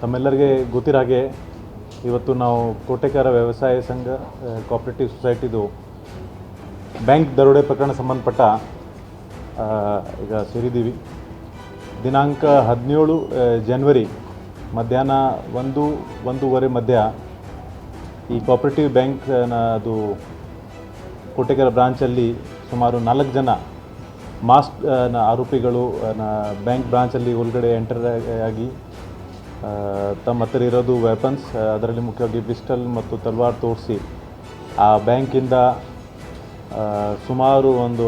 ತಮ್ಮೆಲ್ಲರಿಗೆ ಗೊತ್ತಿರಾಗೆ ಇವತ್ತು ನಾವು ಕೋಟೆಕಾರ ವ್ಯವಸಾಯ ಸಂಘ ಕೋಆಪರೇಟಿವ್ ಸೊಸೈಟಿದು ಬ್ಯಾಂಕ್ ದರೋಡೆ ಪ್ರಕರಣ ಸಂಬಂಧಪಟ್ಟ ಈಗ ಸೇರಿದ್ದೀವಿ. ದಿನಾಂಕ ಹದಿನೇಳು ಜನವರಿ ಮಧ್ಯಾಹ್ನ ಒಂದು, ಒಂದೂವರೆ ಮಧ್ಯ ಈ ಕೋಆಪರೇಟಿವ್ ಬ್ಯಾಂಕ್ನ ಅದು ಕೋಟೆಕರ ಬ್ರಾಂಚಲ್ಲಿ ಸುಮಾರು ನಾಲ್ಕು ಜನ ಮಾಸ್ಕ್ ಆರೋಪಿಗಳು ಬ್ಯಾಂಕ್ ಬ್ರಾಂಚಲ್ಲಿ ಒಳಗಡೆ ಎಂಟರ್ ಆಗಿ ತಮ್ಮ ಹತ್ತಿರ ಇರೋದು ವೆಪನ್ಸ್ ಅದರಲ್ಲಿ ಮುಖ್ಯವಾಗಿ ಪಿಸ್ಟಲ್ ಮತ್ತು ತಲ್ವಾರ್ ತೋರಿಸಿ, ಆ ಬ್ಯಾಂಕಿಂದ ಸುಮಾರು ಒಂದು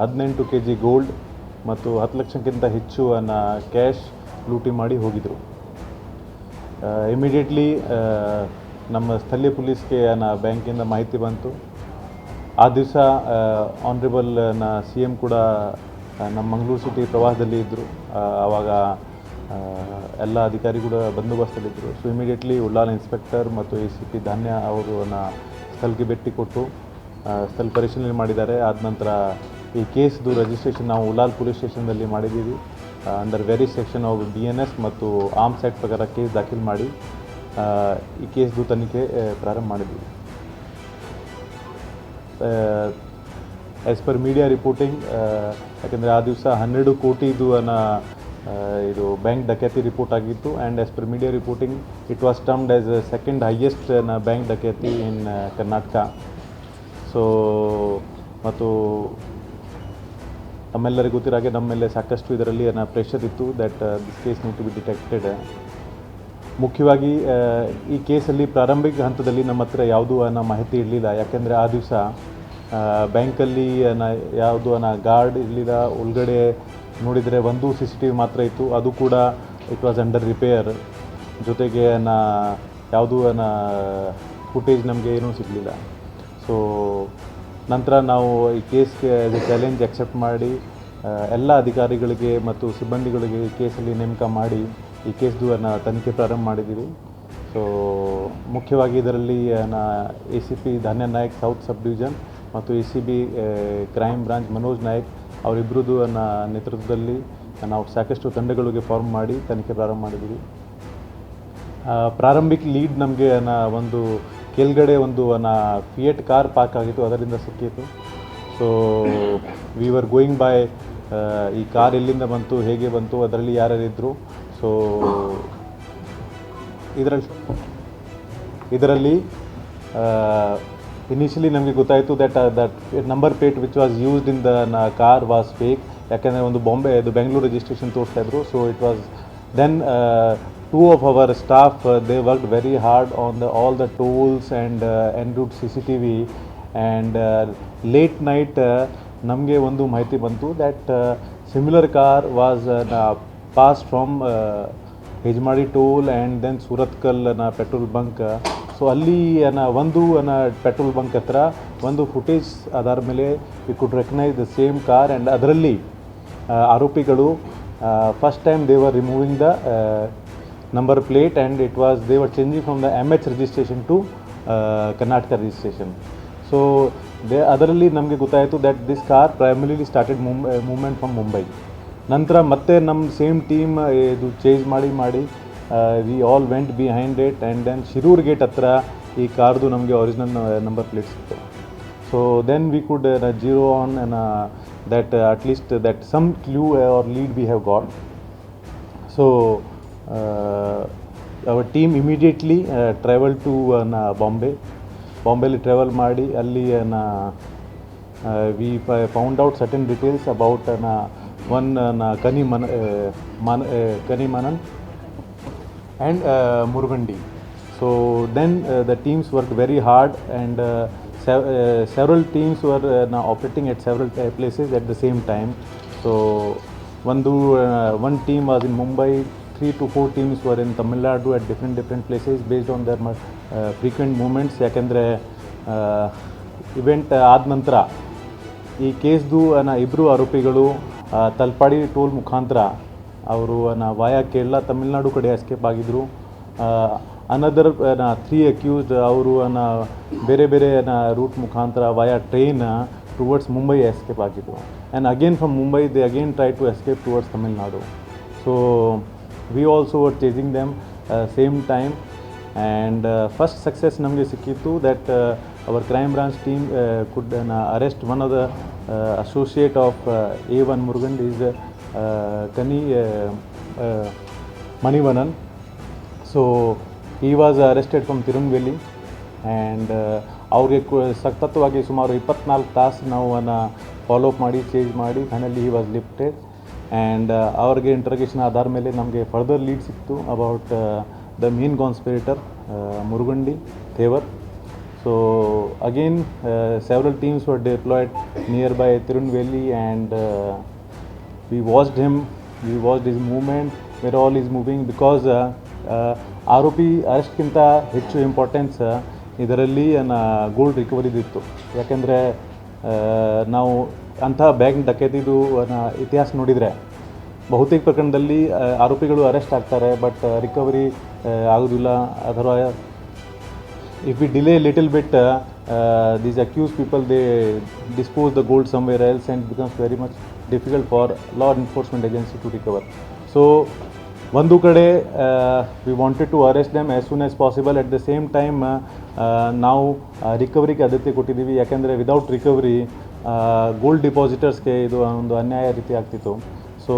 ಹದಿನೆಂಟು ಕೆ ಜಿ ಗೋಲ್ಡ್ ಮತ್ತು ಹತ್ತು ಲಕ್ಷಕ್ಕಿಂತ ಹೆಚ್ಚು ಕ್ಯಾಶ್ ಲೂಟಿ ಮಾಡಿ ಹೋಗಿದ್ರು. ಇಮಿಡಿಯೇಟ್ಲಿ ನಮ್ಮ ಸ್ಥಳೀಯ ಪೊಲೀಸ್ಗೆ ಬ್ಯಾಂಕಿಂದ ಮಾಹಿತಿ ಬಂತು. ಆ ದಿವಸ ಆನ್ರೇಬಲ್ನ ಸಿ ಎಂ ಕೂಡ ನಮ್ಮ ಮಂಗಳೂರು ಸಿಟಿ ಪ್ರವಾಸದಲ್ಲಿ ಇದ್ದರು ಆವಾಗ ಎಲ್ಲ ಅಧಿಕಾರಿ ಕೂಡ ಬಂದೋಬಸ್ತಲ್ಲಿದ್ದರು ಸೊ ಇಮಿಡಿಯೇಟ್ಲಿ ಉಳ್ಳಾಲ ಇನ್ಸ್ಪೆಕ್ಟರ್ ಮತ್ತು ಎ ಸಿ ಪಿ ಧಾನ್ಯ ಅವರು ನ ಸ್ಥಳಕ್ಕೆ ಭೇಟಿ ಕೊಟ್ಟು ಸ್ಥಳ ಪರಿಶೀಲನೆ ಮಾಡಿದ್ದಾರೆ. ಆದ ನಂತರ ಈ ಕೇಸ್ದು ರಿಜಿಸ್ಟ್ರೇಷನ್ ನಾವು ಉಲಾಲ್ ಪೊಲೀಸ್ ಸ್ಟೇಷನ್ದಲ್ಲಿ ಮಾಡಿದ್ದೀವಿ. Under very section of B N S ಮತ್ತು ಆರ್ಮ್ಸ್ ಆ್ಯಕ್ಟ್ ಪ್ರಕಾರ ಕೇಸ್ ದಾಖಲು ಮಾಡಿ ಈ ಕೇಸ್ದು ತನಿಖೆ ಪ್ರಾರಂಭ ಮಾಡಿದ್ದೀವಿ. ಆ್ಯಸ್ ಪರ್ ಮೀಡಿಯಾ ರಿಪೋರ್ಟಿಂಗ್ ಯಾಕೆಂದರೆ ಆ ದಿವಸ ಹನ್ನೆರಡು ಕೋಟಿದು ಅನ್ನ ಇದು ಬ್ಯಾಂಕ್ ಡಕ್ಯಾತಿ ರಿಪೋರ್ಟ್ ಆಗಿತ್ತು. And as per media reporting it was termed as second highest bank ಡಕ್ಯಾತಿ in Karnataka so ಮತ್ತು ನಮ್ಮೆಲ್ಲರಿಗೂ ಗೊತ್ತಿರೋ ಹಾಗೆ ನಮ್ಮ ಮೇಲೆ ಸಾಕಷ್ಟು ಇದರಲ್ಲಿ ಏನೋ ಪ್ರೆಷರ್ ಇತ್ತು that this case need to be detected ಮುಖ್ಯವಾಗಿ ಈ ಕೇಸಲ್ಲಿ ಪ್ರಾರಂಭಿಕ ಹಂತದಲ್ಲಿ ನಮ್ಮ ಹತ್ರ ಯಾವುದೂ ಅನ್ನೋ ಮಾಹಿತಿ ಇರಲಿಲ್ಲ. ಯಾಕೆಂದರೆ ಆ ದಿವಸ ಬ್ಯಾಂಕಲ್ಲಿ ನಾ ಯಾವುದು ಅನ್ನ ಗಾರ್ಡ್ ಇರಲಿಲ್ಲ. ಒಳಗಡೆ ನೋಡಿದರೆ ಒಂದು ಸಿ ಸಿ ಟಿ ವಿ ಮಾತ್ರ ಇತ್ತು. ಅದು ಕೂಡ ಇಟ್ ವಾಸ್ ಅಂಡರ್ ರಿಪೇರ್ ಜೊತೆಗೆ ಅನ್ನ ಯಾವುದೂ ನ ಫುಟೇಜ್ ನಮಗೆ ಏನೂ ಸಿಗಲಿಲ್ಲ. ಸೊ ನಂತರ ನಾವು ಈ ಕೇಸ್ಗೆ ಎ ಚಾಲೆಂಜ್ ಅಕ್ಸೆಪ್ಟ್ ಮಾಡಿ ಎಲ್ಲ ಅಧಿಕಾರಿಗಳಿಗೆ ಮತ್ತು ಸಿಬ್ಬಂದಿಗಳಿಗೆ ಈ ಕೇಸಲ್ಲಿ ನೇಮಕ ಮಾಡಿ, ಈ ಕೇಸ್ದು ಅನ್ನ ತನಿಖೆ ಪ್ರಾರಂಭ ಮಾಡಿದ್ದೀವಿ. ಸೊ ಮುಖ್ಯವಾಗಿ ಇದರಲ್ಲಿ ನಾ A C P Dhanya Nayak south sub division ಮತ್ತು A C B crime branch Manoj Nayak ಅವರಿಬ್ಬರದು ನನ್ನ ನೇತೃತ್ವದಲ್ಲಿ ನಾವು ಸಾಕಷ್ಟು ತಂಡಗಳಿಗೆ ಫಾರ್ಮ್ ಮಾಡಿ ತನಿಖೆ ಪ್ರಾರಂಭ ಮಾಡಿದ್ವಿ ಪ್ರಾರಂಭಿಕ ಲೀಡ್ ನಮಗೆ ಒಂದು ಕೆಳಗಡೆ ಒಂದು ಫಿಯೇಟ್ ಕಾರ್ ಪಾರ್ಕ್ ಆಗಿತ್ತು, ಅದರಿಂದ ಸಿಕ್ಕಿತ್ತು. So we were going by ಈ ಕಾರ್ ಎಲ್ಲಿಂದ ಬಂತು, ಹೇಗೆ ಬಂತು, ಅದರಲ್ಲಿ ಯಾರ್ಯಾರಿದ್ದರು ಸೊ ಇದರಲ್ಲಿ ಇದರಲ್ಲಿ ಇನಿಷಿಯಲಿ ನಮಗೆ ಗೊತ್ತಾಯಿತು that that number plate which was used in the car was fake ಯಾಕೆಂದರೆ ಒಂದು ಬಾಂಬೆ ಅದು ಬೆಂಗಳೂರು ರಿಜಿಸ್ಟ್ರೇಷನ್ ತೋರಿಸ್ತಾ ಇದ್ರು. So it was then two of our staff they work very hard on the all the tools and en route C C T V and late night ನಮಗೆ ಒಂದು ಮಾಹಿತಿ ಬಂತು that similar car was pass from Hejmadi toll and then ಸೂರತ್ಕಲ್ನ petrol bunk so ಅಲ್ಲಿ ಅನ್ನ ಒಂದು ಅನ್ನ petrol bunk ಹತ್ರ ಒಂದು ಫುಟೇಜ್ ಆಧಾರ ಮೇಲೆ we could recognise the same car and ಅದರಲ್ಲಿ ಆರೋಪಿಗಳು first time they were removing the number plate and it was they were changing from the M H registration to Karnataka registration so they ಅದರಲ್ಲಿ ನಮಗೆ ಗೊತ್ತಾಯಿತು that this car primarily started Mumbai movement from Mumbai ನಂತರ ಮತ್ತೆ ನಮ್ಮ same team ಇದು change ಮಾಡಿ ಮಾಡಿ we all went behind it and then Shirur gate ಹತ್ರ ಈ ಕಾರ್ದು ನಮಗೆ ಒರಿಜಿನಲ್ ನಂಬರ್ ಪ್ಲೇಟ್ ಸಿಕ್ತು so then we could zero on that at least that some clue or lead we have got so our team immediately travel to Bombay ಬಾಂಬೆಲಿ travel ಮಾಡಿ ಅಲ್ಲಿ ನ we found out certain details ಅಬೌಟ್ನ ಒನ್ನ ಕನಿ ಮನ ಮನ ಕನಿ ಮನನ್ and uh, Murgandi. So then uh, the teams worked very hard and uh, sev- uh, several teams were uh, now operating at several uh, places at the same time. So one, do, uh, one team was in Mumbai, three to four teams were in Tamil Nadu at different different places based on their uh, frequent movements. ಯಾಕೆಂದರೆ event ಆದ ನಂತರ ಈ ಕೇಸ್ದು ಇಬ್ಬರು ಆರೋಪಿಗಳು Talapady toll ಮುಖಾಂತರ ಅವರು ವಾಯಾ ಕೇರಳ ತಮಿಳ್ನಾಡು ಕಡೆ escape ಆಗಿದ್ದರು ಅನದರ್ ನಾ ತ್ರೀ ಅಕ್ಯೂಸ್ಡ್ ಅವರು ಬೇರೆ ಬೇರೆ ರೂಟ್ ಮುಖಾಂತರ via train towards Mumbai escape ಆಗಿದ್ರು. And again from Mumbai they again try to escape towards Tamil Nadu so we also were chasing them same time and first success ನಮಗೆ ಸಿಕ್ಕಿತ್ತು that our crime branch team could arrest one of the associate of a one Murugan is Kani Manivannan. So he was arrested from Tirunelveli and ಅವ್ರಿಗೆ ಸತತವಾಗಿ ಸುಮಾರು ಇಪ್ಪತ್ನಾಲ್ಕು ತಾಸು ನಾವು follow up ಮಾಡಿ change ಮಾಡಿ finally he was lifted and ಅವ್ರಿಗೆ interrogation ಆಧಾರ ಮೇಲೆ ನಮಗೆ ಫರ್ದರ್ ಲೀಡ್ ಸಿಕ್ತು about the main conspirator Murugandi Thevar so again several teams were deployed near by Tirunelveli and we watched him we watched his movement where all is moving because uh, uh, ಆರೋಪಿ ಅರೆಸ್ಟ್ಗಿಂತ ಹೆಚ್ಚು importance ಇದರಲ್ಲಿ gold ರಿಕವರಿದಿತ್ತು ಯಾಕೆಂದರೆ ನಾವು ಅಂಥ bank ಡಕೈತಿದು ಇತಿಹಾಸ ನೋಡಿದರೆ ಬಹುತೇಕ ಪ್ರಕರಣದಲ್ಲಿ ಆರೋಪಿಗಳು ಅರೆಸ್ಟ್ ಆಗ್ತಾರೆ ಬಟ್ ರಿಕವರಿ ಆಗೋದಿಲ್ಲ ಅಥವಾ if we delay a little bit, uh, uh, these accused people they dispose the gold somewhere else and difficult for law enforcement agency to recover. So, ಒಂದು ಕಡೆ we wanted to arrest them as soon as possible at the same time ನಾವು ರಿಕವರಿಗೆ ಆದ್ಯತೆ ಕೊಟ್ಟಿದ್ದೀವಿ ಯಾಕೆಂದರೆ without recovery gold ಡಿಪಾಸಿಟರ್ಸ್ಗೆ ಇದು ಒಂದು ಅನ್ಯಾಯ ರೀತಿ ಆಗ್ತಿತ್ತು so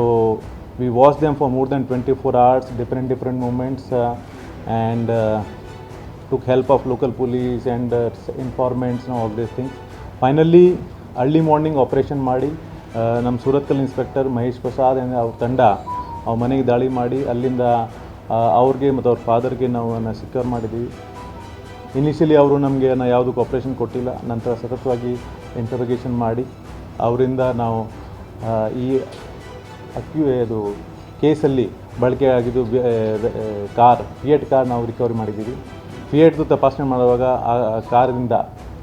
we watch them for more than twenty four hours different different moments and of local police and uh, s- informants and all these things. Finally, early morning operation ಮಾಡಿ ನಮ್ಮ Surathkal inspector Mahesh Prasad ಅವ್ರ ತಂಡ, ಅವ್ರ ಮನೆಗೆ ದಾಳಿ ಮಾಡಿ ಅಲ್ಲಿಂದ ಅವ್ರಿಗೆ ಮತ್ತು ಅವ್ರ ಫಾದರ್ಗೆ ನಾವು ಸಿಕ್ಯೂರ್ ಮಾಡಿದ್ವಿ. ಇನಿಷಿಯಲಿ ಅವರು ನಮಗೆ ಯಾವುದಕ್ಕೂ ಆಪ್ರೇಷನ್ ಕೊಟ್ಟಿಲ್ಲ. ನಂತರ ಸತತವಾಗಿ ಇಂಟರೋಗೇಷನ್ ಮಾಡಿ, ಅವರಿಂದ ನಾವು ಈ ಅಕ್ಯೂ ಇದು ಕೇಸಲ್ಲಿ ಬಳಕೆ ಆಗಿದ್ದು ಕಾರ್ ಫಿಯೇಟ್ ಕಾರ್ ನಾವು ರಿಕವರಿ ಮಾಡಿದ್ದೀವಿ. ಫಿಯೇಟ್ದು ತಪಾಸಣೆ ಮಾಡುವಾಗ ಆ ಕಾರಿಂದ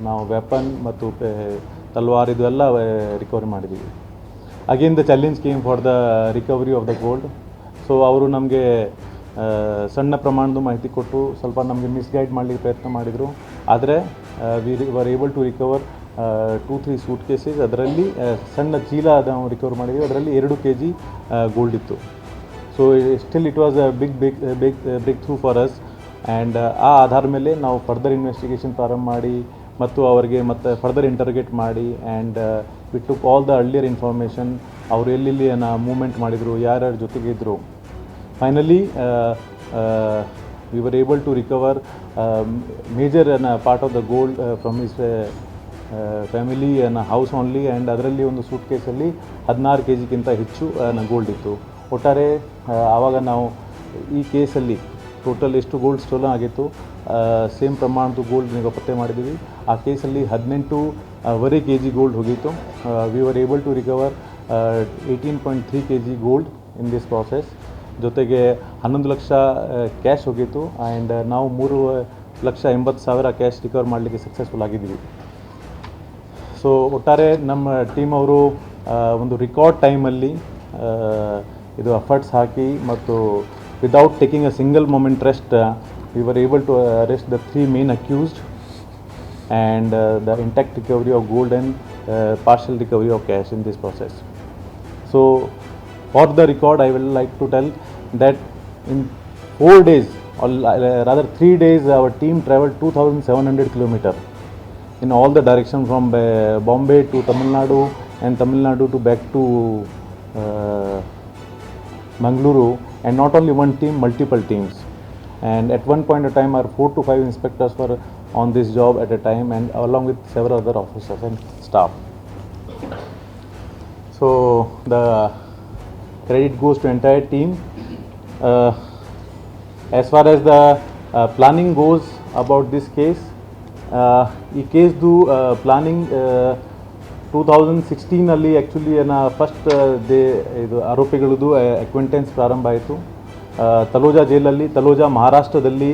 ನಾವು ವೆಪನ್ ಮತ್ತು ತಲ್ವಾರ್ ಇದು ಎಲ್ಲ ರಿಕವರಿ ಮಾಡಿದ್ದೀವಿ again the challenge came for the recovery of the gold so ಅವರು ನಮಗೆ ಸಣ್ಣ ಪ್ರಮಾಣದ ಮಾಹಿತಿ ಕೊಟ್ಟು ಸ್ವಲ್ಪ ನಮಗೆ ಮಿಸ್ಗೈಡ್ ಮಾಡಲಿಕ್ಕೆ ಪ್ರಯತ್ನ ಮಾಡಿದರು. ಆದರೆ we were able to recover two three suitcases ಅದರಲ್ಲಿ ಸಣ್ಣ ಚೀಲ ನಾವು ರಿಕವರ್ ಮಾಡಿದ್ವಿ. ಅದರಲ್ಲಿ ಎರಡು ಕೆ ಜಿ ಗೋಲ್ಡ್ ಇತ್ತು. So still it was a big big big breakthrough for us and ಆ ಆಧಾರ ಮೇಲೆ ನಾವು ಫರ್ದರ್ ಇನ್ವೆಸ್ಟಿಗೇಷನ್ ಪ್ರಾರಂಭ ಮಾಡಿ ಮತ್ತು ಅವರಿಗೆ ಮತ್ತೆ ಫರ್ದರ್ ಇಂಟರ್ಗೇಟ್ ಮಾಡಿ and we took all the earlier information ಅವರು ಎಲ್ಲೆಲ್ಲಿ ಮೂವ್ಮೆಂಟ್ ಮಾಡಿದರು, ಯಾರ್ಯಾರ ಜೊತೆಗೆ ಇದ್ದರು finally we were able to recover major part of the gold from his family house only and ಅದರಲ್ಲಿ ಒಂದು ಸೂಟ್ ಕೇಸಲ್ಲಿ ಹದಿನಾರು ಕೆ ಜಿಗಿಂತ ಹೆಚ್ಚು ಗೋಲ್ಡ್ ಇತ್ತು. ಒಟ್ಟಾರೆ ಆವಾಗ ನಾವು ಈ ಕೇಸಲ್ಲಿ ಟೋಟಲ್ ಎಷ್ಟು ಗೋಲ್ಡ್ ಸ್ಟೋಲನ್ ಆಗಿತ್ತು ಸೇಮ್ ಪ್ರಮಾಣದ ಗೋಲ್ಡ್ ನೀವು ಪತ್ತೆ ಮಾಡಿದ್ದೀವಿ ಆ ಕೇಸಲ್ಲಿ ಹದಿನೆಂಟು ವರೆ ಕೆ ಜಿ ಗೋಲ್ಡ್ ಹೋಗಿತ್ತು. We were able to recover eighteen point three K G gold in this process ಜೊತೆಗೆ ಹನ್ನೊಂದು ಲಕ್ಷ ಕ್ಯಾಶ್ ಹೋಗಿತ್ತು. ಆ್ಯಂಡ್ ನಾವು ಮೂರು ಲಕ್ಷ ಎಂಬತ್ತು ಸಾವಿರ ಕ್ಯಾಶ್ ರಿಕವರ್ ಮಾಡಲಿಕ್ಕೆ ಸಕ್ಸಸ್ಫುಲ್ ಆಗಿದ್ದೀವಿ ಸೊ ಒಟ್ಟಾರೆ ನಮ್ಮ ಟೀಮ್ ಅವರು ಒಂದು ರಿಕಾರ್ಡ್ ಟೈಮಲ್ಲಿ ಇದು ಅಫರ್ಟ್ಸ್ ಹಾಕಿ ಮತ್ತು without taking a single moment rest we were able to arrest the three main accused and uh, the intact recovery of gold and uh, partial recovery of cash in this process. So, for the record, I will like to tell that in four days, or rather three days, our team traveled 2,700 kilometer in all the direction from uh, Bombay to Tamil Nadu and Tamil Nadu to back to uh, Mangaluru, and not only one team, multiple teams. And at one point of time, our four to five inspectors were on this job at a time, and along with several other officers and staff. So the credit goes to entire team. Uh, as far as the uh, planning goes about this case, uh, ಈ ಕೇಸ್ದು planning two thousand ಸಿಕ್ಸ್ಟೀನಲ್ಲಿ actually ನಾ first they ಇದು ಆರೋಪಿಗಳದ್ದು acquaintance ಪ್ರಾರಂಭ ಆಯಿತು ತಲೋಜಾ ಜೈಲಲ್ಲಿ ತಲೋಜಾ ಮಹಾರಾಷ್ಟ್ರದಲ್ಲಿ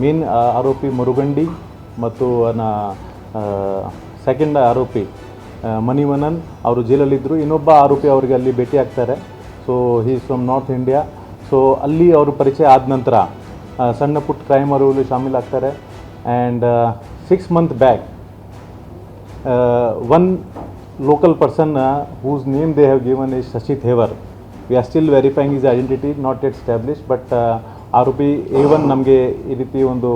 ಮೇನ್ ಆರೋಪಿ ಮುರುಗಂಡಿ ಮತ್ತು ಸೆಕೆಂಡ್ ಆರೋಪಿ ಮಣಿವನನ್ ಅವರು ಜೈಲಲ್ಲಿದ್ದರು ಇನ್ನೊಬ್ಬ ಆರೋಪಿ ಅವರಿಗೆ ಅಲ್ಲಿ ಭೇಟಿ ಆಗ್ತಾರೆ. So he's from north India so ಅಲ್ಲಿ ಅವರು ಪರಿಚಯ ಆದ ನಂತರ ಸಣ್ಣ ಪುಟ್ಟ ಕ್ರೈಮ್ ಅವರು ಶಾಮೀಲಾಗ್ತಾರೆ and six month back one local person person name they have given is is Shashi are We are still verifying his identity, not yet established, ಆರೋಪಿ ಎ ನಮಗೆ ಈ ರೀತಿ ಒಂದು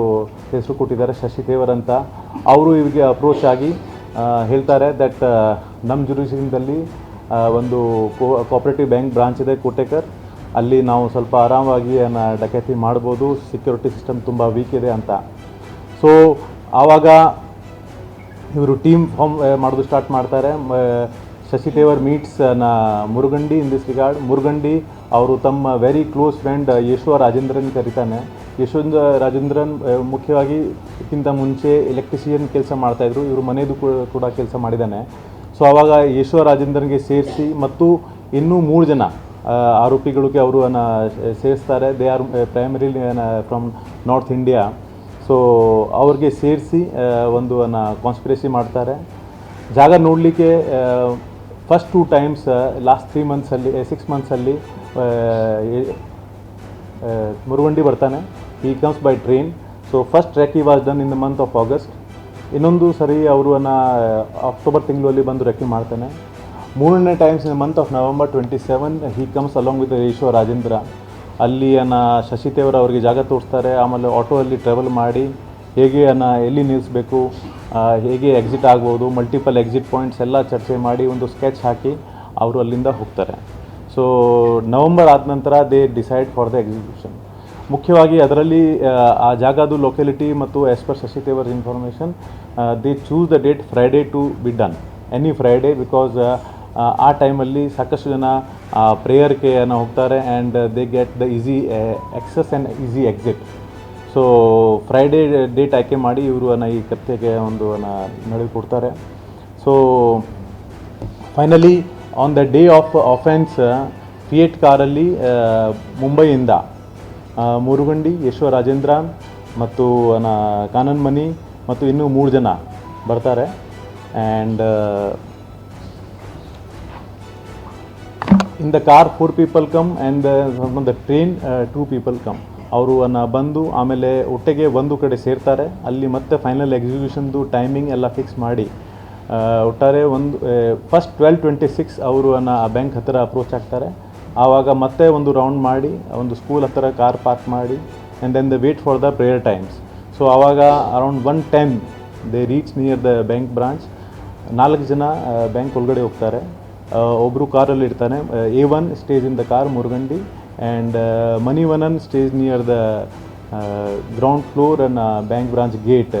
ಹೆಸರು ಕೊಟ್ಟಿದ್ದಾರೆ, ಶಶಿ ತೇವರ್ ಅಂತ. ಅವರು ಇವರಿಗೆ ಅಪ್ರೋಚ್ ಆಗಿ ಹೇಳ್ತಾರೆ ದಟ್ ನಮ್ಮ ಜುರಿಷನ್ದಲ್ಲಿ ಒಂದು ಕೋಆಪರೇಟಿವ್ ಬ್ಯಾಂಕ್ ಬ್ರಾಂಚ್ ಇದೆ ಕೋಟೆಕರ್. ಅಲ್ಲಿ ನಾವು ಸ್ವಲ್ಪ ಆರಾಮಾಗಿ ಡಕೈತಿ ಮಾಡ್ಬೋದು ಸೆಕ್ಯೂರಿಟಿ ಸಿಸ್ಟಮ್ ತುಂಬ ವೀಕ್ ಇದೆ ಅಂತ. ಸೊ ಆವಾಗ ಇವರು ಟೀಮ್ ಫಾರ್ಮ್ ಮಾಡೋದು ಸ್ಟಾರ್ಟ್ ಮಾಡ್ತಾರೆ. Shashi Thevar ಮೀಟ್ಸ್ನ Murugandi in this regard Murugandi ಅವರು ತಮ್ಮ very close friend Yasho Rajendran ಕರೀತಾನೆ. Yashwant Rajendran ಮುಖ್ಯವಾಗಿ ಇದಕ್ಕಿಂತ ಮುಂಚೆ ಎಲೆಕ್ಟ್ರಿಷಿಯನ್ ಕೆಲಸ ಮಾಡ್ತಾಯಿದ್ರು ಇವರು ಮನೆಯದು ಕೂಡ ಕೆಲಸ ಮಾಡಿದ್ದಾನೆ ಸೊ ಆವಾಗ ಯಶೋ ರಾಜೇಂದ್ರನ್ಗೆ ಸೇರಿಸಿ ಮತ್ತು ಇನ್ನೂ ಮೂರು ಜನ ಆರೋಪಿಗಳಿಗೆ ಅವರು ಅನ್ನ ಸೇರಿಸ್ತಾರೆ. They are primary from north India so ಅವ್ರಿಗೆ ಸೇರಿಸಿ ಒಂದು ಅನ್ನ ಕಾನ್ಸ್ಪಿರೇಸಿ ಮಾಡ್ತಾರೆ. ಜಾಗ ನೋಡಲಿಕ್ಕೆ first two times last three ಮಂತ್ಸಲ್ಲಿ six ಮಂತ್ಸಲ್ಲಿ ಮುರುಗಂಡಿ ಬರ್ತಾನೆ. He comes by train so first track he was done in the month of August ಇನ್ನೊಂದು ಸರಿ ಅವರು ಅಕ್ಟೋಬರ್ ತಿಂಗಳಲ್ಲಿ ಬಂದು ರೆಕ್ಕಿ ಮಾಡ್ತಾನೆ. ಮೂರನೇ times in month of November twenty seven he comes along with Ishwar Rajendra ಅಲ್ಲಿ ಅನ್ನ ಶಶಿ ಅವರಿಗೆ ಜಾಗ ತೋರಿಸ್ತಾರೆ. ಆಮೇಲೆ ಆಟೋ ಅಲ್ಲಿ ಟ್ರಾವೆಲ್ ಮಾಡಿ, ಹೇಗೆ ಅನ್ನ, ಎಲ್ಲಿ ನಿಲ್ಲಿಸಬೇಕು ಹೇಗೆ ಎಕ್ಸಿಟ್ ಆಗ್ಬೋದು ಮಲ್ಟಿಪಲ್ ಎಕ್ಸಿಟ್ ಪಾಯಿಂಟ್ಸ್ ಎಲ್ಲ ಚರ್ಚೆ ಮಾಡಿ, ಒಂದು ಸ್ಕೆಚ್ ಹಾಕಿ, ಅವರು ಅಲ್ಲಿಂದ ಹೋಗ್ತಾರೆ. ಸೊ ನವಂಬರ್ ಆದ ನಂತರ they decide for the execution ಮುಖ್ಯವಾಗಿ ಅದರಲ್ಲಿ, ಆ ಜಾಗದು ಲೊಕ್ಯಾಲಿಟಿ ಮತ್ತು as per Shashi Thevar information they choose the date Friday to be done any Friday because ಆ ಟೈಮಲ್ಲಿ ಸಾಕಷ್ಟು ಜನ ಪ್ರೇಯರ್ಗೆ ಹೋಗ್ತಾರೆ and they get the easy access and easy exit so Friday date ಆಯ್ಕೆ ಮಾಡಿ ಇವರು ಅನ್ನ ಈ ಕತ್ತೆಗೆ ಒಂದು ಅನ್ನ ನಡೆದುಕೊಡ್ತಾರೆ so finally on the day of offence Fiat ಕಾರಲ್ಲಿ ಮುಂಬೈಯಿಂದ ಮುರುಗಂಡಿ ಯಶೋ ರಾಜೇಂದ್ರ ಮತ್ತು ನ ಕಾನನ್ ಮನಿ ಮತ್ತು ಇನ್ನೂ ಮೂರು ಜನ ಬರ್ತಾರೆ. And in the car four people come and the train two people come ಅವರು ಅನ್ನ ಬಂದು ಆಮೇಲೆ ಒಟ್ಟಿಗೆ ಒಂದು ಕಡೆ ಸೇರ್ತಾರೆ. ಅಲ್ಲಿ ಮತ್ತೆ ಫೈನಲ್ ಎಕ್ಸಿಕ್ಯೂಷನ್ದು ಟೈಮಿಂಗ್ ಎಲ್ಲ ಫಿಕ್ಸ್ ಮಾಡಿ ಒಟ್ಟಾರೆ ಒಂದು ಫಸ್ಟ್ ಟ್ವೆಲ್ ಟ್ವೆಂಟಿ ಸಿಕ್ಸ್ ಅವರು ಅನ್ನ ಆ ಬ್ಯಾಂಕ್ ಹತ್ತಿರ ಅಪ್ರೋಚ್ ಆಗ್ತಾರೆ. ಆವಾಗ ಮತ್ತೆ ಒಂದು ರೌಂಡ್ ಮಾಡಿ, ಒಂದು ಸ್ಕೂಲ್ ಹತ್ತಿರ ಕಾರ್ ಪಾರ್ಕ್ ಮಾಡಿ and then the wait for the prayer times so ಆವಾಗ around one ten they reach near the bank branch ನಾಲ್ಕು ಜನ ಬ್ಯಾಂಕ್ ಒಳಗಡೆ ಹೋಗ್ತಾರೆ. ಒಬ್ಬರು ಕಾರಲ್ಲಿ ಇರ್ತಾನೆ. A one stays in the car Murugandi and Manivannan stays near the ground floor ಅನ್ನ bank branch gate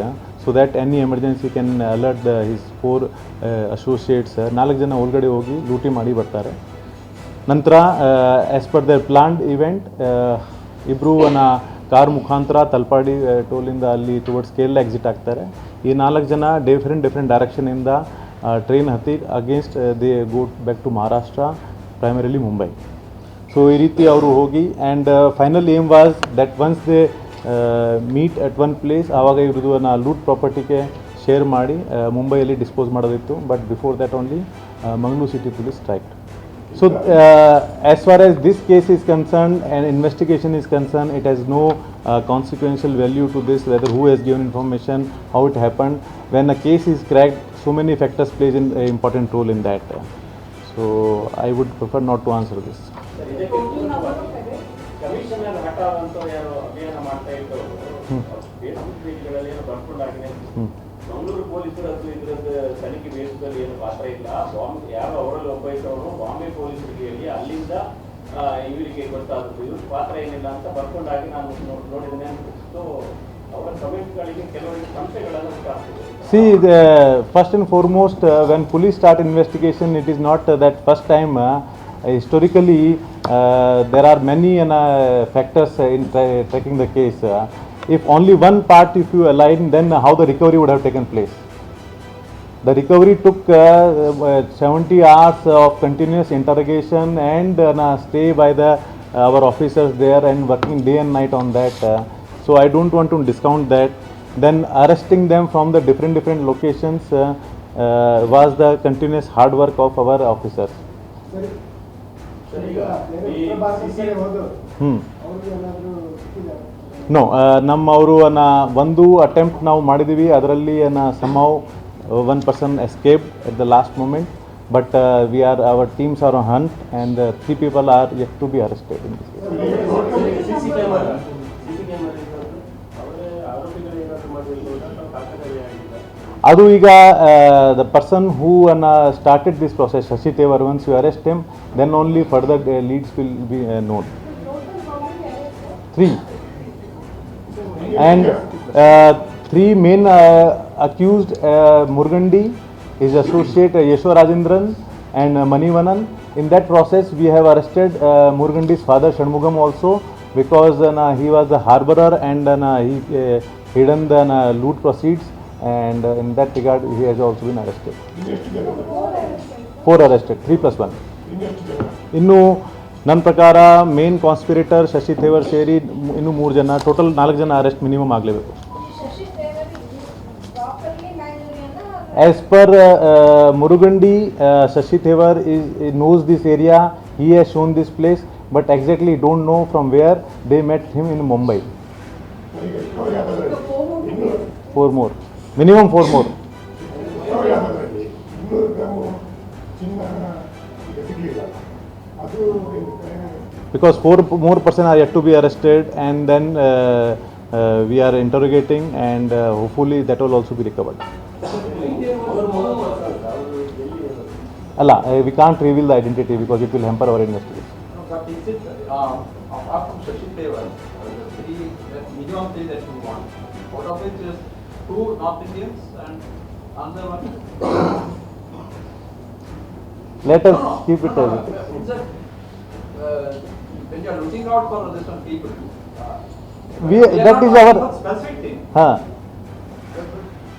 so that any emergency can alert his four associates ನಾಲ್ಕು ಜನ ಒಳಗಡೆ ಹೋಗಿ ಲೂಟಿ ಮಾಡಿ ಬರ್ತಾರೆ. ನಂತರ as per their planned event ಇಬ್ಬರು ಅನ್ನ ಕಾರ್ ಮುಖಾಂತರ ತಲ್ಪಾಡಿ ಆ, ಟೋಲಿಂದ ಅಲ್ಲಿ ಟುವರ್ಡ್ಸ್ ಕೇರಳ ಎಕ್ಸಿಟ್ ಆಗ್ತಾರೆ. ಈ ನಾಲ್ಕು ಜನ ಡಿಫ್ರೆಂಟ್ ಡಿಫ್ರೆಂಟ್ ಡೈರೆಕ್ಷನಿಂದ ಟ್ರೈನ್ ಹತ್ತಿ against they go back to Maharashtra primarily Mumbai so ಈ ರೀತಿ ಅವರು ಹೋಗಿ and final aim was that once they meet at one place ಆವಾಗ ಇವ್ರದ್ದು ನಾನು ಲೂಟ್ ಪ್ರಾಪರ್ಟಿಗೆ ಶೇರ್ ಮಾಡಿ ಮುಂಬೈಯಲ್ಲಿ ಡಿಸ್ಪೋಸ್ ಮಾಡೋದಿತ್ತು. But before that only Mangaluru city police strike so as far as this case is concern and investigation is concern it has no consequential value to this whether who has given information how it happen when a case is crack so many factors plays in important role in that so I would prefer not to answer this See, the, first and foremost, uh, when police start investigation, it is not uh, that first time. Uh, historically, uh, there are many uh, factors uh, in tra- tracking the case. Uh, if only one part if you align then how the recovery would have taken place the recovery took uh, 70 hours of continuous interrogation and uh, stay by the our officers there and working day and night on that so i don't want to discount that then arresting them from the different different locations was the continuous hard work of our officers hmm. No ನಮ್ಮ ಅವರು ಒಂದು attempt ನಾವು ಮಾಡಿದ್ದೀವಿ ಅದರಲ್ಲಿ somehow one person escape at the last moment but we are our teams are hunt and three people are yet to be arrested in ಅದು ಈಗ the person who ಅನ್ನ started this process Shashi Thevar once you arrest him then only further leads will be known three and uh, three main uh, accused uh, Murgandi, his associate uh, Yeshwar Rajendran and uh, Manivanan. In that process, we have arrested uh, Murgandi's father Shanmugam also because uh, na, he was the harborer and uh, na, he uh, hidden the na, loot proceeds and uh, in that regard he has also been arrested. Four arrested, three plus one. ಇನ್ನು ನನ್ನ ಪ್ರಕಾರ main conspirator Shashi Thevar ಸೇರಿ ಇನ್ನು ಮೂರು ಜನ total ನಾಲ್ಕು ಜನ arrest minimum ಆಗಲೇಬೇಕು. Shashi Thevar properly ಮ್ಯಾಂಗ್ಳೂರಿಯನ್ನ as per Murugandi Shashi Thevar is knows this area he has shown this place but exactly don't know from where they met him in Mumbai four more minimum four more Because four more person are yet to be arrested and then uh, uh, we are interrogating and uh, hopefully that will also be recovered. Allah, uh, we can't reveal the identity because it will hamper our investigation. Apart from Sachin Devan, the three, that minimum three that you want, out of which is two North Indians and another one? Let us keep it as it is. Uh, when you are looking out for this one people, uh, we, we that is our specific thing. Huh.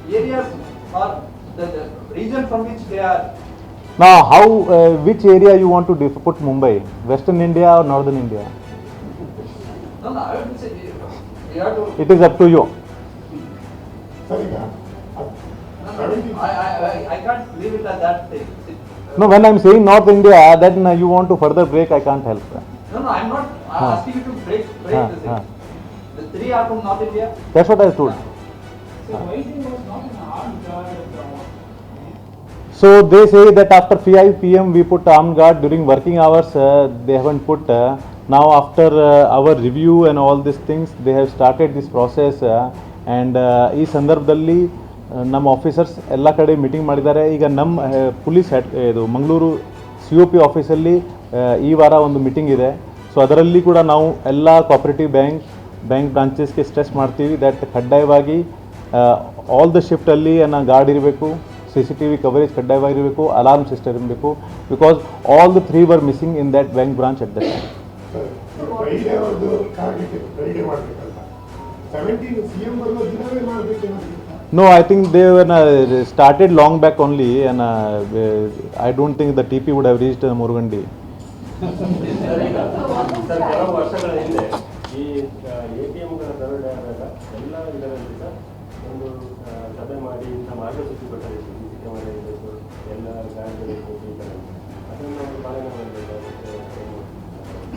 Areas or the, the region from which they are. Now, how uh, which area you want to put Mumbai? Western India or Northern India? No, no, I would say you have to. It is up to you. Sorry, uh, no, no, I, I, I can't leave it at that thing. It, uh, No, when I'm saying North India, then uh, you want to further break, I can't help. No, no, I'm not uh, Huh. asking you to break, break Huh, this huh. thing. The three are from North India. That's what I told. So waiting was not an armed guard at the So they say that after 5 p.m. we put armed guard during working hours. Uh, they haven't put. Uh, now after uh, our review and all these things, they have started this process. Uh, and uh, ಈ ಸಂದರ್ಭದಲ್ಲಿ ಆ, ನಮ್ಮ officers ಎಲ್ಲ ಕಡೆ meeting ಮಾಡಿದ್ದಾರೆ. ಈಗ ನಮ್ಮ police head ಇದು ಮಂಗಳೂರು ಸಿ ಒ ಪಿ ಆಫೀಸಲ್ಲಿ ಈ ವಾರ ಒಂದು ಮೀಟಿಂಗ್ ಇದೆ. ಸೊ ಅದರಲ್ಲಿ ಕೂಡ ನಾವು ಎಲ್ಲ ಕೋಆಪರೇಟಿವ್ ಬ್ಯಾಂಕ್ ಬ್ಯಾಂಕ್ ಬ್ರಾಂಚಸ್ಗೆ ಸ್ಟ್ರೆಸ್ ಮಾಡ್ತೀವಿ. ದಟ್ ಕಡ್ಡಾಯವಾಗಿ ಆಲ್ ದ ಶಿಫ್ಟಲ್ಲಿ ಏನೋ ಗಾರ್ಡ್ ಇರಬೇಕು C C T V coverage ಕಡ್ಡಾಯವಾಗಿರಬೇಕು alarm system ಇರಬೇಕು. Because all the three were missing in that bank branch at that time No, I think they were uh, started long back only, and uh, I don't think the TP would have reached uh, Morgandi.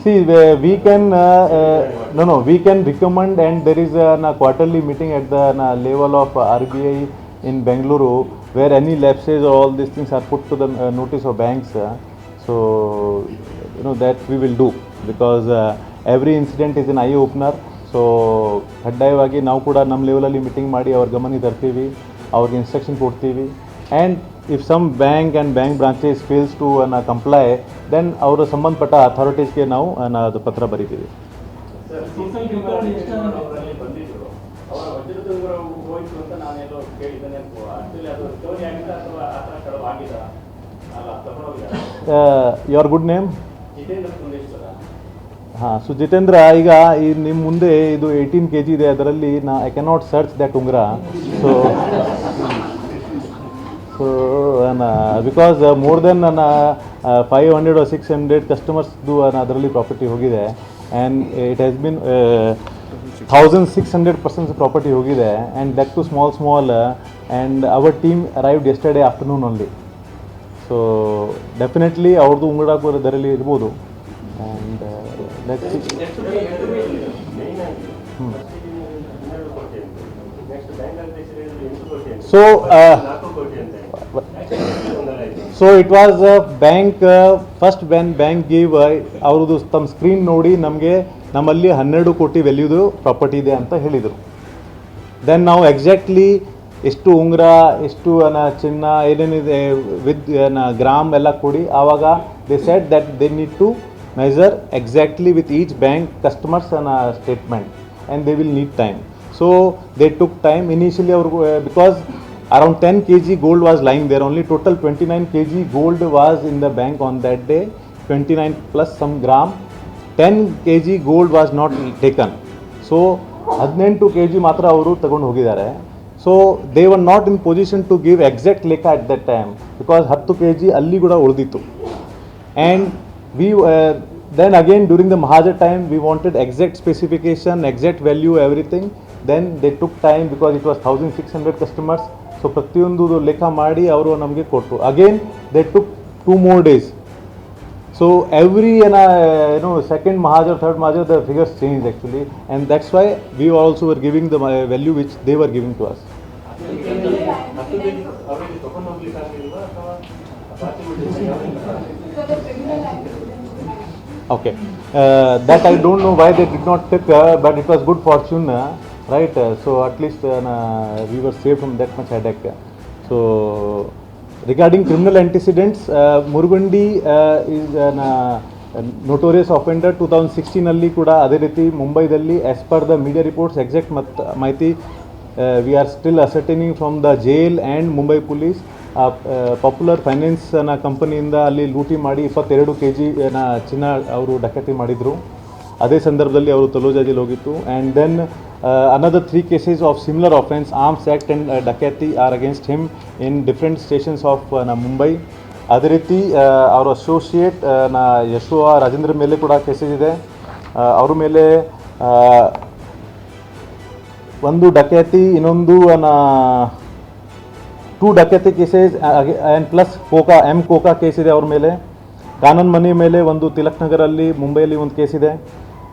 See, we, can, uh, uh, no, no, we can recommend, and there is a, uh, quarterly meeting at the uh, level of uh, RBI in Bengaluru, where any lapses or all these things are put to the uh, notice of banks. uh, so, you know, that we will do because uh, every incident is an eye opener. So ಕಡ್ಡಾಯವಾಗಿ ನಾವು ಕೂಡ ನಮ್ಮ ಲೆವೆಲಲ್ಲಿ meeting ಮಾಡಿ ಅವ್ರ ಗಮನ ತರ್ತೀವಿ ಅವ್ರಿಗೆ ಇನ್ಸ್ಟ್ರಕ್ಷನ್ ಕೊಡ್ತೀವಿ and if some bank and bank branches fails to ಅನ್ನ ಕಂಪ್ಲೈ ದೆನ್ ಅವರು ಸಂಬಂಧಪಟ್ಟ ಅಥಾರಿಟೀಸ್ಗೆ ನಾವು ಅದು ಪತ್ರ ಬರೀತೀವಿ. ಯುವರ್ ಗುಡ್ ನೇಮ್ ಹಾಂ ಸೊ ಜಿತೇಂದ್ರ ಈಗ ಈ ನಿಮ್ಮ ಮುಂದೆ ಇದು ಏಯ್ಟೀನ್ ಕೆ ಜಿ ಇದೆ ಅದರಲ್ಲಿ ನಾ I cannot search that ಉಂಗ್ರ. So so because more than ನನ್ನ ಫೈವ್ ಹಂಡ್ರೆಡ್ ಸಿಕ್ಸ್ ಹಂಡ್ರೆಡ್ ಕಸ್ಟಮರ್ಸ್ದು ಅದರಲ್ಲಿ ಪ್ರಾಪರ್ಟಿ ಹೋಗಿದೆ. And it has been thousand six hundred percents property ಹೋಗಿದೆ. And that to small small and our team arrived yesterday afternoon ಅಲ್ಲಿ so definitely ಅವ್ರದ್ದು ಉಂಗುರ ದರಲ್ಲಿ ಅದರಲ್ಲಿ ಇರ್ಬೋದು and next so it was bank first ban bank give ಅವ್ರದ್ದು ತಮ್ಮ screen ನೋಡಿ ನಮಗೆ ನಮ್ಮಲ್ಲಿ ಹನ್ನೆರಡು ಕೋಟಿ ವೆಲ್ಯೂದು ಪ್ರಾಪರ್ಟಿ ಇದೆ ಅಂತ ಹೇಳಿದರು. ದೆನ್ ನಾವು ಎಕ್ಸಾಕ್ಟ್ಲಿ ಎಷ್ಟು ಉಂಗುರ, ಎಷ್ಟು ಅನ್ನ ಚಿನ್ನ, ಏನೇನಿದೆ ವಿತ್ ಗ್ರಾಮ್ ಎಲ್ಲ ಕೊಡಿ, ಆವಾಗ they set that they need to measure exactly with each bank customers ಅನ್ನ statement and they will need time so they took time initially ಅವ್ರಿಗೂ because around 10 kg gold was lying there only total 29 kg gold was in the bank on that day 29 plus some gram 10 kg gold was not taken so ಹದಿನೆಂಟು K G ಮಾತ್ರ ಅವರು ತಗೊಂಡು ಹೋಗಿದ್ದಾರೆ so they were not in position to give exact ಲೆಕ್ಕ at that time because ಹತ್ತು K G ಅಲ್ಲಿ ಕೂಡ ಉಳಿದಿತ್ತು and we uh, then again during the Mahajar time we wanted exact specification exact value everything then they took time because it was 1600 customers So, ಪ್ರತಿಯೊಂದು ಲೆಕ್ಕ ಮಾಡಿ ಅವರು ನಮಗೆ ಕೊಟ್ಟರು again they took two more days so every ಏನ ಏನು second mahazar third mahazar the figures change actually and that's why we also were giving the value which they were giving to us okay that I don't know why they did not take but it was good I right so at least ನಾ we were save from that much attack so regarding criminal antecedents Murugundi ಈಸ್ನ notorious offender two thousand ಸಿಕ್ಸ್ಟೀನಲ್ಲಿ ಕೂಡ ಅದೇ ರೀತಿ ಮುಂಬೈದಲ್ಲಿ as per the media reports exact ಮತ್ತು ಮಾಹಿತಿ we are still ascertaining from the jail and Mumbai police ಆ popular ಅನ್ನ ಕಂಪನಿಯಿಂದ ಅಲ್ಲಿ ಲೂಟಿ ಮಾಡಿ ಇಪ್ಪತ್ತೆರಡು ಕೆ ಜಿ ನ ಚಿನ್ನ ಅವರು ಡಕತಿ ಮಾಡಿದರು. ಅದೇ ಸಂದರ್ಭದಲ್ಲಿ ಅವರು ತಲೋಜಾ ಹೋಗಿತ್ತು. And then another three cases of similar offence arms act and dacoity are against him in different stations of ನಮ್ಮ ಮುಂಬೈ ಅದೇ ರೀತಿ ಅವರ ಅವ್ರ ಅಸೋಸಿಯೇಟ್ನ ಯಶೋ ರಾಜೇಂದ್ರ ಮೇಲೆ ಕೂಡ ಕೇಸಸ್ ಇದೆ. ಆ, ಅವ್ರ ಮೇಲೆ ಒಂದು ಡಕ್ಯಾತಿ ಇನ್ನೊಂದು ನ two dacoity cases and plus COCA M COCA case ಇದೆ ಅವ್ರ ಮೇಲೆ. ಕಾನೂನು ಮನೆ ಮೇಲೆ ಒಂದು ತಿಲಕ್ ನಗರಲ್ಲಿ ಮುಂಬೈಯಲ್ಲಿ ಒಂದು ಕೇಸ್ ಇದೆ.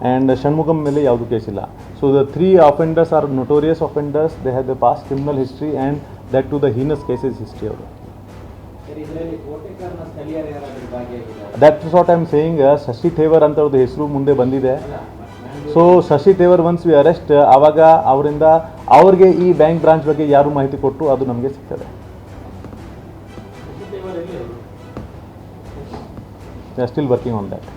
ಆ್ಯಂಡ್ ಷಣ್ಮುಖಂ ಮೇಲೆ ಯಾವುದು ಕೇಸ್ ಇಲ್ಲ. So the three offenders are notorious offenders they have the past criminal history and that to the heinous cases history ಅವರು. That is what I am saying Shashi Thevar ಅಂತ ಅವ್ರದ್ದು ಹೆಸರು ಮುಂದೆ ಬಂದಿದೆ. So Shashi Thevar once we arrest ಆವಾಗ ಅವರಿಂದ ಅವ್ರಿಗೆ ಈ ಬ್ಯಾಂಕ್ ಬ್ರಾಂಚ್ ಬಗ್ಗೆ ಯಾರು ಮಾಹಿತಿ ಕೊಟ್ಟು ಅದು ನಮಗೆ ಸಿಗ್ತದೆ. Still working on that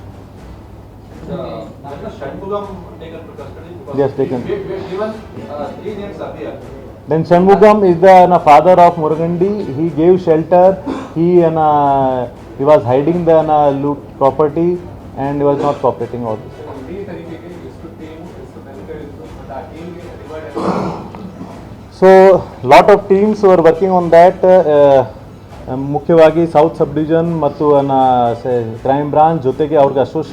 Yes, taken. we- we- Given uh, three names are there. Then Shanmugam is the uh, father of Murugandi. He gave shelter. He uh, he was hiding the uh, loot property and he was not cooperating all this. ಇಡೀ ತನಿಖೆಗೆ ಎಷ್ಟು team ಎಷ್ಟು ತನಿಖೆ ಇತ್ತು ಮತ್ತು ಆ ಟೀಮ್ಗೆ divide so lot of teams were working on that ಮುಖ್ಯವಾಗಿ ಸೌತ್ ಸಬ್ ಡಿವಿಷನ್ ಮತ್ತು ಕ್ರೈಮ್ ಬ್ರಾಂಚ್ ಜೊತೆಗೆ ಅವ್ರಿಗೆ ಅಸೋಸ್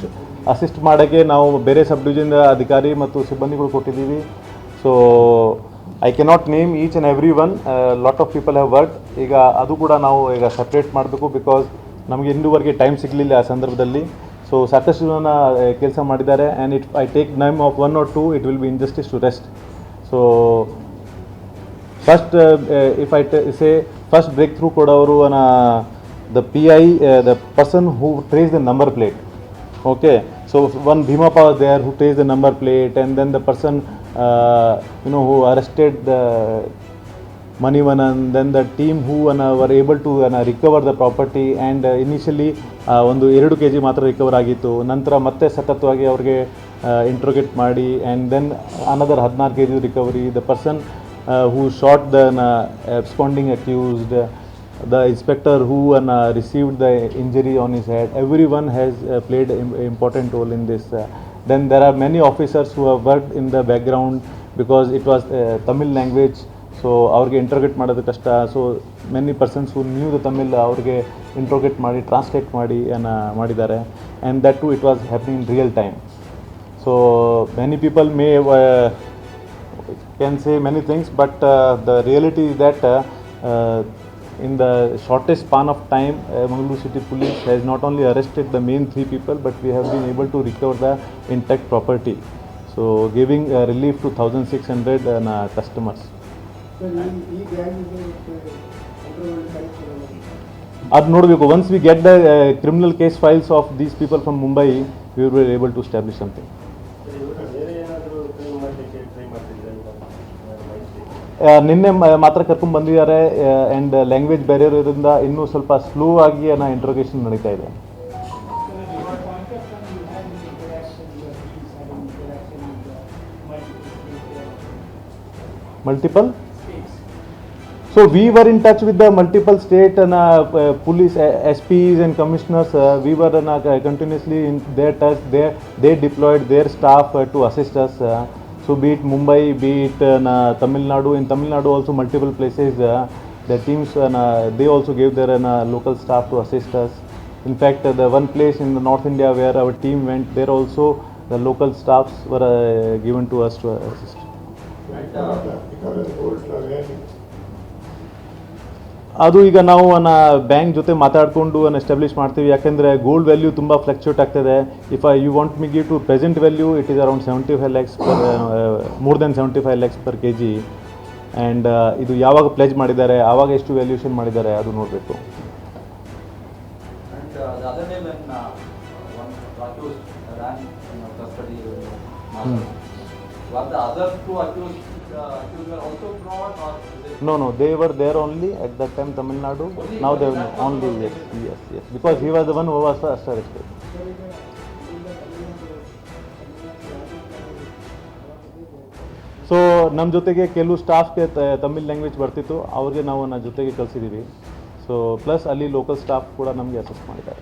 ಅಸಿಸ್ಟ್ ಮಾಡೋಕ್ಕೆ ನಾವು ಬೇರೆ ಸಬ್ ಡಿವಿಷನ್ ಅಧಿಕಾರಿ ಮತ್ತು ಸಿಬ್ಬಂದಿಗಳು ಕೊಟ್ಟಿದ್ದೀವಿ. So I cannot name each and every one lot of people have work ಈಗ ಅದು ಕೂಡ ನಾವು ಈಗ ಸಪ್ರೇಟ್ ಮಾಡಬೇಕು ಬಿಕಾಸ್ ನಮಗೆ ಇಂದುವರೆಗೆ ಟೈಮ್ ಸಿಗಲಿಲ್ಲ ಆ ಸಂದರ್ಭದಲ್ಲಿ. ಸೊ ಸಾಕಷ್ಟು ಜನ ಕೆಲಸ ಮಾಡಿದ್ದಾರೆ and it I take name of one or two it will be injustice to rest so first if I say first breakthrough ಕೊಡೋರು the P I the person who trace the number plate okay so one Bhimappa there who trace the number plate and then the person you know who arrested the Manivannan then the team who ಅನ್ನ were able to recover the property and initially ಒಂದು ಎರಡು K G ಮಾತ್ರ recover ಆಗಿತ್ತು. ನಂತರ ಮತ್ತೆ ಸತತವಾಗಿ ಅವ್ರಿಗೆ interrogate ಮಾಡಿ ಆ್ಯಂಡ್ ದೆನ್ ಅನದರ್ ಹದಿನಾರು K G recovery the person who short the absconding accused the inspector who uh, received the injury on his head everyone has uh, played an important role in this uh, then there are many officers who have worked in the background because it was uh, tamil language so ಅವ್ರಿಗೆ interrogate ಮಾಡೋದು ಕಷ್ಟ so many persons who knew the Tamil ಅವ್ರಿಗೆ interrogate ಮಾಡಿ translate ಮಾಡಿ ಅನ್ನ ಮಾಡಿದ್ದಾರೆ and that to it was happening in real time so many people may things, but uh, the reality is that uh, uh, in the shortest span of time, uh, Mangaluru City Police has not only arrested the main three people, but we have been able to recover the intact property. So, giving uh, relief to 1,600 uh, customers. Sir ಈ ಈ gang control correct ಅದು ನೋಡಬೇಕು once we get the criminal case files of these people from Mumbai we will able to establish something ನಿನ್ನೆ ಮಾತ್ರ ಕರ್ಕೊಂಡು ಬಂದಿದ್ದಾರೆ and language barrier ಇರೋದ್ರಿಂದ ಇನ್ನೂ ಸ್ವಲ್ಪ ಸ್ಲೋ ಆಗಿ ನಾ ಇಂಟ್ರೋಗೇಷನ್ ನಡೀತಾ ಇದೆ. Multiple so we were in touch with the multiple state ಅನ್ನ police S Ps and commissioners we were ಅನ್ನ continuously in the touch they they deployed their staff to assist us so be it mumbai be it uh, tamil nadu in tamil nadu also multiple places uh, the teams uh, they also gave their local staff to assist us in fact the one place in north india where our team went there also the local staffs were given to us to assist. ಅದು ಈಗ ನಾವು ಅನ್ನ bank ಜೊತೆ ಮಾತಾಡಿಕೊಂಡು ಅನ್ನ establish ಮಾಡ್ತೀವಿ. ಯಾಕೆಂದರೆ gold value ತುಂಬ ಫ್ಲಕ್ಚುಯೇಟ್ ಆಗ್ತದೆ. If I you want me give to present value it is around seventy five lakhs per more than seventy five lakhs per K G and ಇದು ಯಾವಾಗ ಪ್ಲೇಜ್ ಮಾಡಿದ್ದಾರೆ ಆವಾಗ ಎಷ್ಟು ವ್ಯಾಲ್ಯೂಷನ್ ಮಾಡಿದ್ದಾರೆ ಅದು ನೋಡಬೇಕು. And uh, uh, uh, uh? No, no, they were there only at that time, Tamil Nadu. Only Now they were only, yes, yes, yes. Because he was the one who was first arrested. So ನಮ್ಮ ಜೊತೆಗೆ ಕೆಲವು ಸ್ಟಾಫ್ಗೆ Tamil language ಬರ್ತಿತ್ತು ಅವ್ರಿಗೆ ನಾವು ನನ್ನ ಜೊತೆಗೆ ಕಲಿಸಿದ್ದೀವಿ so plus ಅಲ್ಲಿ ಲೋಕಲ್ ಸ್ಟಾಫ್ ಕೂಡ ನಮಗೆ ಅಸಿಸ್ಟ್ ಮಾಡಿದ್ದಾರೆ